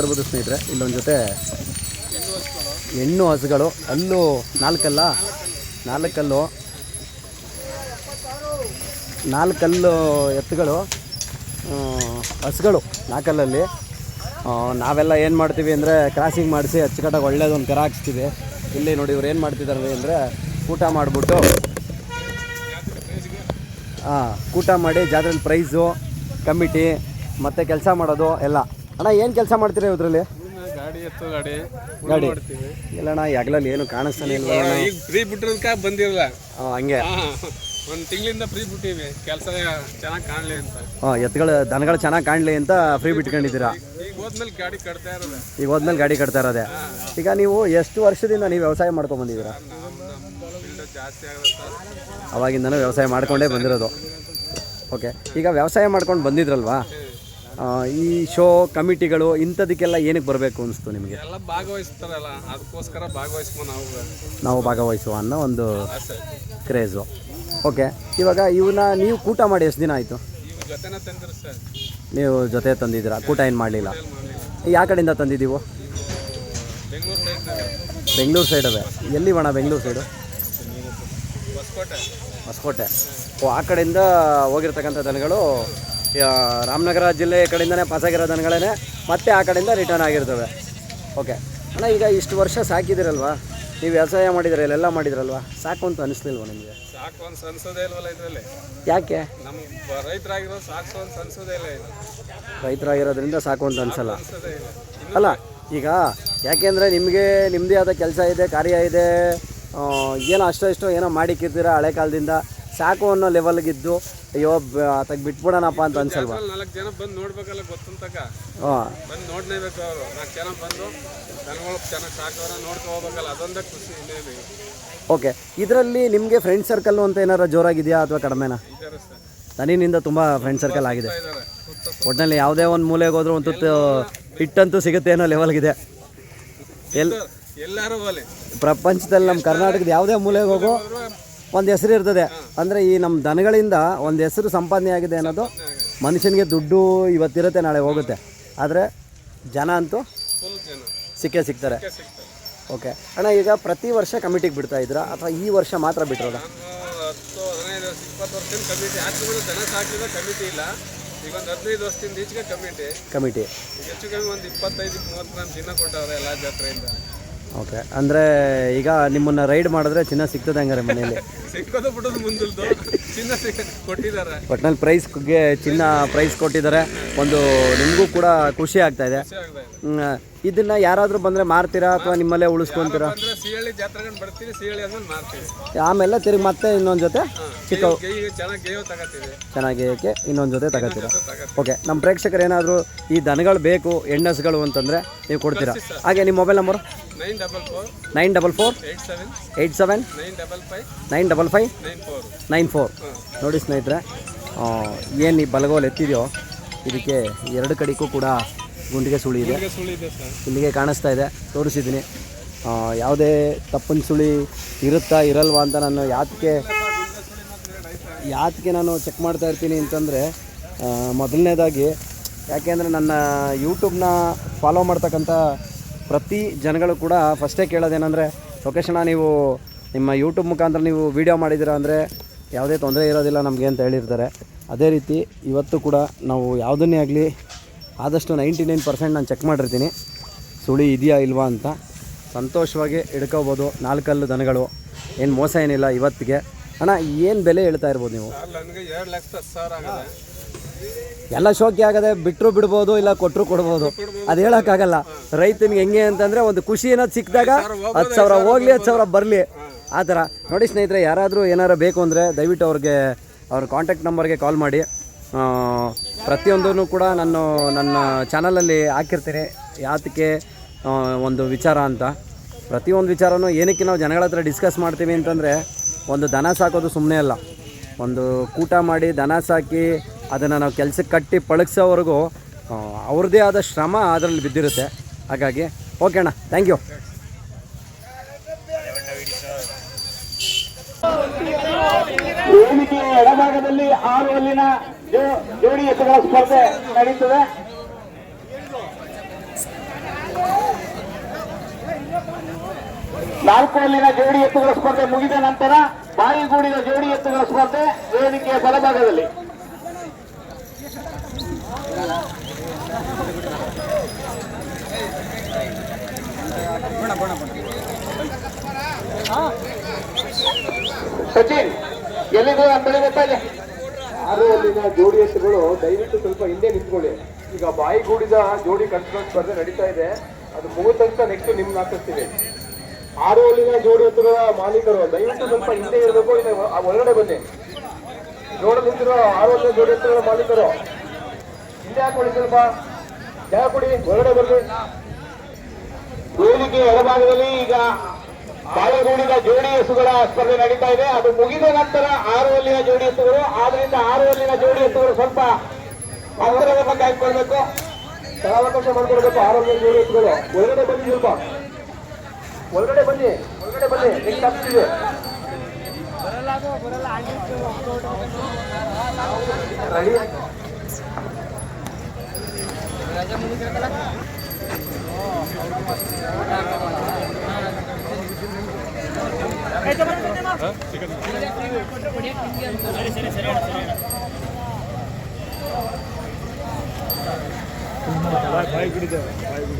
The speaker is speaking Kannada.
ಇರ್ಬೋದು ಸ್ನೇಹಿತರೆ, ಇಲ್ಲೊಂದು ಜೊತೆ ಹೆಣ್ಣು ಹಸುಗಳು ಅಲ್ಲೂ ನಾಲ್ಕಲ್ಲ? ನಾಲ್ಕಲ್ಲು. ನಾಲ್ಕಲ್ಲು ಎತ್ತುಗಳು ಹಸುಗಳು ನಾಲ್ಕಲ್ಲಲ್ಲಿ. ನಾವೆಲ್ಲ ಏನು ಮಾಡ್ತೀವಿ ಅಂದರೆ ಕ್ರಾಸಿಂಗ್ ಮಾಡಿಸಿ ಅಚ್ಚುಕಟ್ಟಾಗಿ ಒಳ್ಳೇದೊಂದು ಕರ ಹಾಕ್ಸ್ತೀವಿ. ಇಲ್ಲಿ ನೋಡಿ ಇವ್ರು ಏನು ಮಾಡ್ತಿದ್ದಾರೆ ಅಂದರೆ ಊಟ ಮಾಡಿಬಿಟ್ಟು ಹಾಂ ಊಟ ಮಾಡಿ ಜಾತ್ರೆಯಲ್ಲಿ ಪ್ರೈಸು ಕಮಿಟಿ, ಮತ್ತು ಕೆಲಸ ಮಾಡೋದು ಎಲ್ಲ. ಅಣ್ಣ ಏನು ಕೆಲಸ ಮಾಡ್ತೀರಾ ಇದರಲ್ಲಿ? ಗಾಡಿ ಎತ್ತು ಗಾಡಿ ಗಾಡಿ. ಮಾಡ್ತೀವಿ. ಇಲ್ಲಣ್ಣ ಯಾಗ್ಲಲ್ಲಿ ಏನು ಕಾಣಿಸ್ತಾನೆ ಇಲ್ಲ ಈಗ ಫ್ರೀ ಬಿಟ್ಟಿರೋದಕ್ಕ ಬಂದಿರಲ್ಲ ಹಂಗೆ. ಒಂದು ತಿಂಗಳಿಂದ ಫ್ರೀ ಬಿಟ್ಟಿವಿ. ಕೆಲಸ ಚೆನ್ನಾಗಿ ಕಾಣಲಿ ಅಂತ. ಹಾಂ ಎತ್ತುಗಳು ದನಗಳು ಚೆನ್ನಾಗಿ ಕಾಣಲಿ ಅಂತ ಫ್ರೀ ಬಿಟ್ಕೊಂಡಿದ್ದೀರಾ? ಈಗ ಹೋದ್ಮೇಲೆ ಗಾಡಿ ಕಟ್ತಾ ಇರೋದು. ಈಗ ಹೋದ್ಮೇಲೆ ಗಾಡಿ ಕಟ್ತಾ ಇರೋದೆ. ಈಗ ನೀವು ಎಷ್ಟು ವರ್ಷದಿಂದ ನೀವು ವ್ಯವಸಾಯ ಮಾಡ್ಕೊಂಡು ಬಂದಿದ್ದೀರಾ? ಫೀಲ್ಡ್ ಜಾಸ್ತಿ ಆಗುತ್ತೆ ಅವಾಗಿಂದನೂ ವ್ಯವಸಾಯ ಮಾಡ್ಕೊಂಡೇ ಬಂದಿರೋದು. ಓಕೆ ಈಗ ವ್ಯವಸಾಯ ಮಾಡ್ಕೊಂಡು ಬಂದಿದ್ರಲ್ವಾ? ಈ ಶೋ ಕಮಿಟಿಗಳು ಇಂಥದಕ್ಕೆಲ್ಲ ಏನಕ್ಕೆ ಬರಬೇಕು ಅನಿಸ್ತು ನಿಮಗೆ? ಎಲ್ಲ ಭಾಗವಹಿಸ್ತಾರಲ್ಲ ಅದಕ್ಕೋಸ್ಕರ ನಾವು. ನಾವು ಭಾಗವಹಿಸುವ ಅನ್ನೋ ಒಂದು ಆಸೆ. ಕ್ರೇಜು. ಓಕೆ ಇವಾಗ ಇವನ್ನ ನೀವು ಕೂಟ ಮಾಡಿ ಎಷ್ಟು ದಿನ ಆಯಿತು? ಈಗ ಜೊತೆನ ತಂದಿರ ಸರ್. ನೀವು ಜೊತೆ ತಂದಿದ್ದೀರಾ? ಕೂಟ ಏನು ಮಾಡಲಿಲ್ಲ? ಯಾವ ಕಡೆಯಿಂದ ತಂದಿದ್ದೀವೋ? ಬೆಂಗಳೂರು ಸೈಡ್ನಾಗ ಬೆಂಗಳೂರು ಸೈಡ್ ಅದೇ ಎಲ್ಲಿ ಬಣ ಬೆಂಗಳೂರು ಸೈಡು ಹೊಸಕೋಟೆ. ಹೊಸಕೋಟೆ. ಓ ಆ ಕಡೆಯಿಂದ ಹೋಗಿರ್ತಕ್ಕಂಥ ದನಗಳು ರಾಮನಗರ ಜಿಲ್ಲೆ ಕಡೆಯಿಂದನೇ ಪಾಸಾಗಿರೋ ದನಗಳೇ ಮತ್ತೆ ಆ ಕಡೆಯಿಂದ ರಿಟರ್ನ್ ಆಗಿರ್ತವೆ. ಓಕೆ ಅಣ್ಣ ಈಗ ಇಷ್ಟು ವರ್ಷ ಸಾಕಿದಿರಲ್ವಾ? ನೀವು ವ್ಯವಸಾಯ ಮಾಡಿದ್ರೆ ಇಲ್ಲೆಲ್ಲ ಮಾಡಿದ್ರಲ್ವಾ? ಸಾಕು ಅಂತ ಅನಿಸ್ಲಿಲ್ವ ನಿಮಗೆ? ಸಾಕು ಅಂತ ಇಲ್ವಲ್ಲ ಇದರಲ್ಲಿ? ಯಾಕೆ? ನಮ್ಮ ರೈತರಾಗಿರೋ ಸಾಕು ಅಂತ ಇಲ್ಲ ಇದು ರೈತರಾಗಿರೋದ್ರಿಂದ ಸಾಕು ಅಂತ ಅನಿಸಲ್ಲ. ಇಲ್ಲ. ಅಲ್ಲ ಈಗ ಯಾಕೆಂದರೆ ನಿಮಗೆ ನಿಮ್ಮದೇ ಆದ ಕೆಲಸ ಇದೆ ಕಾರ್ಯ ಇದೆ ಏನೋ ಅಷ್ಟೋ ಇಷ್ಟೋ ಏನೋ ಮಾಡಿಕ್ಕಿರ್ತೀರ ಹಳೆ ಕಾಲದಿಂದ? ಸಾಕು ಅನ್ನೋ ಲೆವೆಲ್ಗಿದ್ದು ಅಯ್ಯೋ ಆತಗೆ ಬಿಟ್ಬಿಡೋಣಪ್ಪ ಅಂತ ಅನ್ಸಲ್ವಾ? ನಾಲ್ಕು ಜನ ಬಂದು ನೋಡ್ಬೇಕಲ್ಲ ಗೊತ್ತಂತಕ ಹಾಂ. ಬಂದು ನೋಡ್ಲೇಬೇಕು ಅವರು. ನಾಲ್ಕು ಜನ ಬಂದು ದನಗಳು ಚೆನ್ನಾಗಿ ಸಾಕವ್ರ ನೋಡ್ಕೊ ಹೋಗ್ಬೇಕಲ್ಲ ಅದೊಂದೇ ಖುಷಿ ಇನ್ನೇನು ಓಕೆ ಇದರಲ್ಲಿ ನಿಮಗೆ ಫ್ರೆಂಡ್ ಸರ್ಕಲ್ ಅಂತ ಏನಾರ ಜೋರಾಗಿದೆಯಾ ಅಥವಾ ಕಡಿಮೆನಾ? ಇದ್ದಾರೆ ಸರ್. ನನ್ನಿಂದ ತುಂಬ ಫ್ರೆಂಡ್ ಸರ್ಕಲ್ ಆಗಿದೆ. ಇದ್ದಾರೆ ಸುತ್ತ ಒಟ್ಟಿನಲ್ಲಿ ಯಾವುದೇ ಒಂದು ಮೂಲೆಗೆ ಹೋದ್ರೂ ಒಂದು ತುತ್ತು ಹಿಟ್ಟಂತೂ ಸಿಗುತ್ತೆ ಅನ್ನೋ ಲೆವೆಲ್ಗಿದೆ ಎಲ್ ಸುತ್ತ ಎಲ್ಲರೂ ಹೋಲಿ ಪ್ರಪಂಚದಲ್ಲಿ ನಮ್ಮ ಕರ್ನಾಟಕದ ಯಾವುದೇ ಮೂಲೆಗೆ ಹೋಗೋ ಒಂದು ಹೆಸರು ಇರ್ತದೆ. ಅಂದರೆ ಈ ನಮ್ಮ ದನಗಳಿಂದ ಒಂದು ಹೆಸರು ಸಂಪಾದನೆ ಆಗಿದೆ ಅನ್ನೋದು ಮನುಷ್ಯನಿಗೆ ದುಡ್ಡು ಇವತ್ತಿರುತ್ತೆ ನಾಳೆ ಹೋಗುತ್ತೆ. ಆದರೆ ಜನ ಅಂತೂ ಸಿಕ್ಕೇ ಸಿಗ್ತಾರೆ. ಓಕೆ ಅಣ್ಣ ಈಗ ಪ್ರತಿ ವರ್ಷ ಕಮಿಟಿಗೆ ಬಿಡ್ತಾ ಇದ್ದೀರಾ? ಅಥವಾ ಈ ವರ್ಷ ಮಾತ್ರ ಬಿಟ್ಟಿರೋದ? ನಾನು ಹತ್ತು ಹದಿನೈದು ವರ್ಷ ಇಪ್ಪತ್ತು ವರ್ಷದಿಂದ ಕಮಿಟಿ ದನ ಕಮಿಟಿ ಇಲ್ಲ. ಈಗ ಒಂದು ಹದಿನೈದು ವರ್ಷದಿಂದ ಈಚೆಗೆ ಕಮಿಟಿ ಕಮಿಟಿ ಹೆಚ್ಚು ಕಮ್ಮಿ ಒಂದು ಇಪ್ಪತ್ತೈದು ಮೂವತ್ತು ನಾನು ದಿನ ಕೊಟ್ಟವ್ರೆ ಎಲ್ಲ ಜಾತ್ರೆಯಿಂದ. ಓಕೆ. ಅಂದರೆ ಈಗ ನಿಮ್ಮನ್ನು ರೈಡ್ ಮಾಡಿದ್ರೆ ಚಿನ್ನ ಸಿಗ್ತದೆ ಹಂಗಾರೆ ಮನೆಯಲ್ಲಿ. ಸಿಕ್ಕೋದು ಬಿಡೋದು ಮುಂದಿಲ್ದು. ಚಿನ್ನ ಕೊಟ್ಟಿದ್ದಾರೆ. ಒಟ್ನಲ್ಲಿ ಪ್ರೈಸ್ಗೆ ಚಿನ್ನ ಪ್ರೈಸ್ ಕೊಟ್ಟಿದ್ದಾರೆ. ಒಂದು ನಿಮಗೂ ಕೂಡ ಖುಷಿ ಆಗ್ತಾ ಇದೆ. ಇದನ್ನ ಯಾರಾದರೂ ಬಂದರೆ ಮಾರ್ತೀರಾ ಅಥವಾ ನಿಮ್ಮಲ್ಲೇ ಉಳಿಸ್ಕೊಂತೀರಾ? ಅಂದ್ರೆ ಸಿಹಳಿ ಜಾತ್ರೆಗಳು ಬರ್ತೀವಿ ಸಿಹಳಿ ಆದ್ಮೇಲೆ ಮಾರ್ತೀವಿ. ಆಮೇಲೆ ತಿರುಗಿ ಮತ್ತೆ ಇನ್ನೊಂದು ಜೊತೆ ಚಿಕ್ಕ ಗೇಯ್ ಚೆನ್ನಾಗಿ ಗೇವ್ ತಗೋತೀವಿ. ಚೆನ್ನಾಗಿ ಇನ್ನೊಂದು ಜೊತೆ ತಗೋತೀರಾ? ಓಕೆ ನಮ್ಮ ಪ್ರೇಕ್ಷಕರು ಏನಾದರೂ ಈ ದನಗಳು ಬೇಕು ಹೆಣ್ಣಸ್ಗಳು ಅಂತಂದರೆ ನೀವು ಕೊಡ್ತೀರಾ? ಹಾಗೆ ನಿಮ್ಮ mobile number nine double four nine double four eight seven nine double five nine double five nine four nine four ನೋಡಿ ಸ್ನೇಹಿತರೆ ಏನು ಈ ಬಲಗೋಲ್ ಎತ್ತಿದೆಯೋ ಇದಕ್ಕೆ ಎರಡು ಕಡೆಗೂ ಕೂಡ ಗುಂಡಿಗೆ ಸುಳಿ ಇದೆ. ಇಲ್ಲಿಗೆ ಕಾಣಿಸ್ತಾ ಇದೆ ತೋರಿಸಿದ್ದೀನಿ. ಯಾವುದೇ ತಪ್ಪಿನ ಸುಳಿ ಇರುತ್ತಾ ಇರಲ್ವಾ ಅಂತ ನಾನು ಯಾತಕ್ಕೆ ಯಾತಕ್ಕೆ ನಾನು ಚೆಕ್ ಮಾಡ್ತಾ ಇರ್ತೀನಿ ಅಂತಂದರೆ ಮೊದಲನೇದಾಗಿ ಯಾಕೆಂದರೆ ನನ್ನ ಯೂಟ್ಯೂಬ್ನ ಫಾಲೋ ಮಾಡ್ತಕ್ಕಂಥ ಪ್ರತಿ ಜನಗಳು ಕೂಡ ಫಸ್ಟೇ ಕೇಳೋದೇನೆಂದರೆ ಲೊಕೇಶನ ನೀವು ನಿಮ್ಮ ಯೂಟ್ಯೂಬ್ ಮುಖಾಂತರ ನೀವು ವೀಡಿಯೋ ಮಾಡಿದ್ದೀರಾ? ಅಂದರೆ, ಯಾವುದೇ ತೊಂದರೆ ಇರೋದಿಲ್ಲ ನಮಗೆ ಅಂತ ಹೇಳಿರ್ತಾರೆ. ಅದೇ ರೀತಿ ಇವತ್ತು ಕೂಡ ನಾವು ಯಾವುದನ್ನೇ ಆಗಲಿ ಆದಷ್ಟು ನೈಂಟಿ ನೈನ್ ಪರ್ಸೆಂಟ್ ನಾನು ಚೆಕ್ ಮಾಡಿರ್ತೀನಿ. ಸುಳಿ ಇದೆಯಾ ಇಲ್ವಾ ಅಂತ. ಸಂತೋಷವಾಗಿ ಹಿಡ್ಕೋಬೋದು ನಾಲ್ಕಲ್ಲು ದನಗಳು. ಏನು ಮೋಸ ಏನಿಲ್ಲ ಇವತ್ತಿಗೆ. ಅಣ್ಣ, ಏನು ಬೆಲೆ ಹೇಳ್ತಾ ಇರ್ಬೋದು ನೀವು? ಎಲ್ಲ ಶೋಕಿ ಆಗದೆ ಬಿಟ್ಟರು ಬಿಡ್ಬೋದು ಇಲ್ಲ ಕೊಟ್ಟರು ಕೊಡ್ಬೋದು. ಅದು ಹೇಳೋಕ್ಕಾಗಲ್ಲ. ರೈತನಿಗೆ ಹೆಂಗೆ ಅಂತಂದರೆ ಒಂದು ಖುಷಿ ಏನೋ ಸಿಕ್ಕಿದಾಗ ಹತ್ತು ಸಾವಿರ ಹೋಗಲಿ, ಹತ್ತು ಸಾವಿರ ಬರಲಿ. ಆ ಥರ. ನೋಡಿ ಸ್ನೇಹಿತರೆ, ಯಾರಾದರೂ ಏನಾರು ಬೇಕು ಅಂದರೆ ದಯವಿಟ್ಟು ಅವ್ರಿಗೆ, ಅವ್ರ ಕಾಂಟ್ಯಾಕ್ಟ್ ನಂಬರ್ಗೆ ಕಾಲ್ ಮಾಡಿ. ಪ್ರತಿಯೊಂದೂ ಕೂಡ ನಾನು ನನ್ನ ಚಾನಲಲ್ಲಿ ಹಾಕಿರ್ತೀನಿ. ಯಾತಕ್ಕೆ ಒಂದು ವಿಚಾರ ಅಂತ. ಪ್ರತಿಯೊಂದು ವಿಚಾರನೂ ಏನಕ್ಕೆ ನಾವು ಜನಗಳ ಹತ್ರ ಡಿಸ್ಕಸ್ ಮಾಡ್ತೀವಿ ಅಂತಂದರೆ, ಒಂದು ದನ ಸಾಕೋದು ಸುಮ್ಮನೆ ಅಲ್ಲ. ಒಂದು ಕೂಟ ಮಾಡಿ ದನ ಸಾಕಿ ಅದನ್ನು ನಾವು ಕೆಲಸಕ್ಕೆ ಕಟ್ಟಿ ಪಳಗಿಸೋವರೆಗೂ ಅವ್ರದ್ದೇ ಆದ ಶ್ರಮ ಅದರಲ್ಲಿ ಬಿದ್ದಿರುತ್ತೆ. ಹಾಗಾಗಿ, ಓಕೆ ಅಣ್ಣ ಥ್ಯಾಂಕ್ ಯು ಎಡಭಾಗದಲ್ಲಿ ಆರು ಅಲ್ಲಿನ ಜೋಡಿ ಎತ್ತುಗಳ ಸ್ಪರ್ಧೆ ನಡೆಯುತ್ತದೆ ನಾಲ್ಕು ಅಲ್ಲಿನ ಜೋಡಿ ಎತ್ತುಗಳ ಸ್ಪರ್ಧೆ ಮುಗಿದ ನಂತರ ಬಾಯಿಗೂಡಿದ ಜೋಡಿ ಎತ್ತುಗಳ ಸ್ಪರ್ಧೆ ವೇದಿಕೆಯ ಬಲಭಾಗದಲ್ಲಿ. ಸಚಿನ್ ಎಲ್ಲಿಗೂ ಅಂತೇಳಿ ಗೊತ್ತಾಗಿದೆ ಆರು ಅಲ್ಲಿನ ಜೋಡಿ ಎತ್ತುಗಳು, ದಯವಿಟ್ಟು ಸ್ವಲ್ಪ ಹಿಂದೆ ನಿಂತ್ಕೊಳ್ಳಿ. ಈಗ ಬಾಯಿ ಗೂಡಿದ ಜೋಡಿ ಕನ್ಸ್ಟ್ರಕ್ಟ್ ಸ್ಪರ್ಧೆ ನಡೀತಾ ಇದೆ. ಅದು ಮುಗಿದ ತಕ್ಷಣ ನೆಕ್ಸ್ಟ್ ನಿಮ್ಗೆ ಹಾಕಿಸ್ತೀವಿ ಆರು ಅಲ್ಲಿನ ಜೋಡಿ ಎತ್ತುಗಳ ಮಾಲೀಕರು, ದಯವಿಟ್ಟು ಸ್ವಲ್ಪ ಹಿಂದೆ ಇರಬೇಕು ಒಳಗಡೆ ಬನ್ನಿ. ನೋಡಲು ನಿಂತಿರೋ ಆರು ಅಲ್ಲಿನ ಜೋಡಿ ಎತ್ತುಗಳ ಮಾಲೀಕರು ಹಾಕೊಳ್ಳಿ ಸ್ವಲ್ಪ. ಜಾಗ ಕೊಡಿ ಒಳಗಡೆ ಬರ್ಲಿ ವೇದಿಕೆ ಎಡಭಾಗದಲ್ಲಿ ಈಗ ಬಾಳೆಗೂಡಿನ ಜೋಡಿ ಎಸುಗಳ ಸ್ಪರ್ಧೆ ನಡೀತಾ ಇದೆ. ಅದು ಮುಗಿದ ನಂತರ ಆರು ಅಲ್ಲಿನ ಜೋಡಿ ಎತ್ತುಗಳು. ಆದ್ರಿಂದ ಆರು ಅಲ್ಲಿನ ಜೋಡಿ ಎತ್ತುಗಳು ಸ್ವಲ್ಪ ಅಂತರವನ್ನು ಕಾಯ್ಕೊಳ್ಬೇಕು ಸ್ಥಳಾವಕಾಶ ಮಾಡ್ಕೊಳ್ಬೇಕು ಆರು ಅಲ್ಲಿನ ಜೋಡಿ ಎತ್ತುಗಳು. ಒಳಗಡೆ ಬನ್ನಿ ಸ್ವಲ್ಪ. ಒಳಗಡೆ ಬನ್ನಿ. ಒಳಗಡೆ ಬನ್ನಿ. ನೆಕ್ಸ್ಟ್ ಹಾಕ್ತೀವಿ ರೆಡಿ